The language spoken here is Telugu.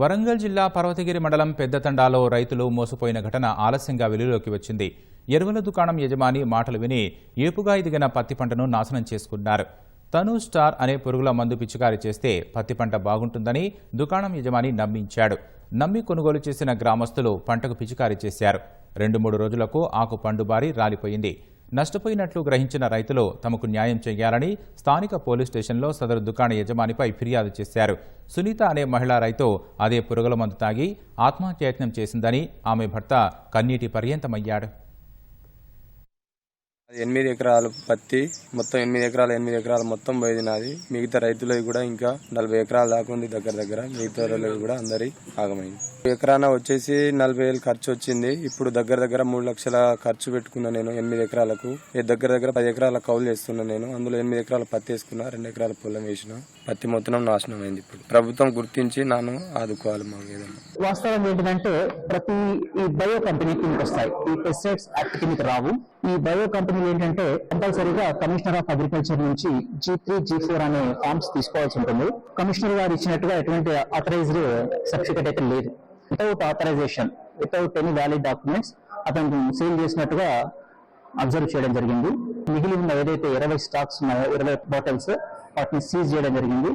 వరంగల్ జిల్లా పర్వతగిరి మండలం పెద్దతండాలో రైతులు మోసపోయిన ఘటన ఆలస్యంగా వెలుగులోకి వచ్చింది. ఎరువుల దుకాణం యజమాని మాటలు విని ఏపుగా ఎదిగిన పత్తి పంటను నాశనం చేసుకున్నారు. తను స్టార్ అనే పురుగుల మందు పిచికారి చేస్తే పత్తి పంట బాగుంటుందని దుకాణం యజమాని నమ్మించాడు. నమ్మి కొనుగోలు చేసిన గ్రామస్తులు పంటకు పిచికారి చేశారు. రెండు మూడు రోజులకు ఆకు పండుబారి రాలిపోయింది. నష్టపోయినట్లు గ్రహించిన రైతులు తమకు న్యాయం చేయాలని స్థానిక పోలీస్ స్టేషన్లో సదరు దుకాణ యజమానిపై ఫిర్యాదు చేశారు. సునీత అనే మహిళా రైతు అదే పురుగుల మందు తాగి ఆత్మహత్యయత్నం చేసిందని ఆమె భర్త కన్నీటి పర్యంతమయ్యాడు. ఎనిమిది ఎకరాలు పత్తి మొత్తం ఎనిమిది ఎకరాలు ఎనిమిది ఎకరాలు మొత్తం పోయింది నాది. మిగతా రైతులవి కూడా ఇంకా నలభై ఎకరాలు దాకా ఉంది దగ్గర దగ్గర. మిగతా వాళ్ళవి కూడా అందరి ఆగమైంది. ఎకరాన వచ్చేసి నలభై వేలు ఖర్చు వచ్చింది. ఇప్పుడు దగ్గర దగ్గర మూడు లక్షల ఖర్చు పెట్టుకున్నా నేను ఎనిమిది ఎకరాలకు. దగ్గర దగ్గర పది ఎకరాల కౌలు చేస్తున్నా నేను. అందులో ఎనిమిది ఎకరాల పత్తి వేసుకున్నా రెండు ఎకరాల పొలం వేసిన. పత్తి మొత్తం నాశనం అయింది ఇప్పుడు. ప్రభుత్వం గుర్తించి నన్ను ఆదుకోవాలి మాకు ఏదైనా. వాస్తవం ఏంటంటే ప్రతి ఈ బయో కంపెనీ కిందకి వస్తాయి ఈ పెస్టిసైడ్స్ యాక్ట్ కిందకి రావు. ఈ బయో కంపెనీలు ఏంటంటే కంపల్సరీగా కమిషనర్ ఆఫ్ అగ్రికల్చర్ నుంచి జీ త్రీ జీ ఫోర్ అనే ఫార్మ్స్ తీసుకోవాల్సి ఉంటుంది. కమిషనర్ గారు ఇచ్చినట్టుగా ఎటువంటి ఆథరైజ్డ్ సర్టిఫికేట్ అయితే లేదు. Without authorization without any valid documents అతను సేల్ చేసినట్టుగా అబ్జర్వ్ చేయడం జరిగింది. మిగిలి ఉన్న ఏదైతే ఇరవై స్టాక్స్ ఉన్నాయో ఇరవై బాటిల్స్ వాటిని సీజ్ చేయడం జరిగింది.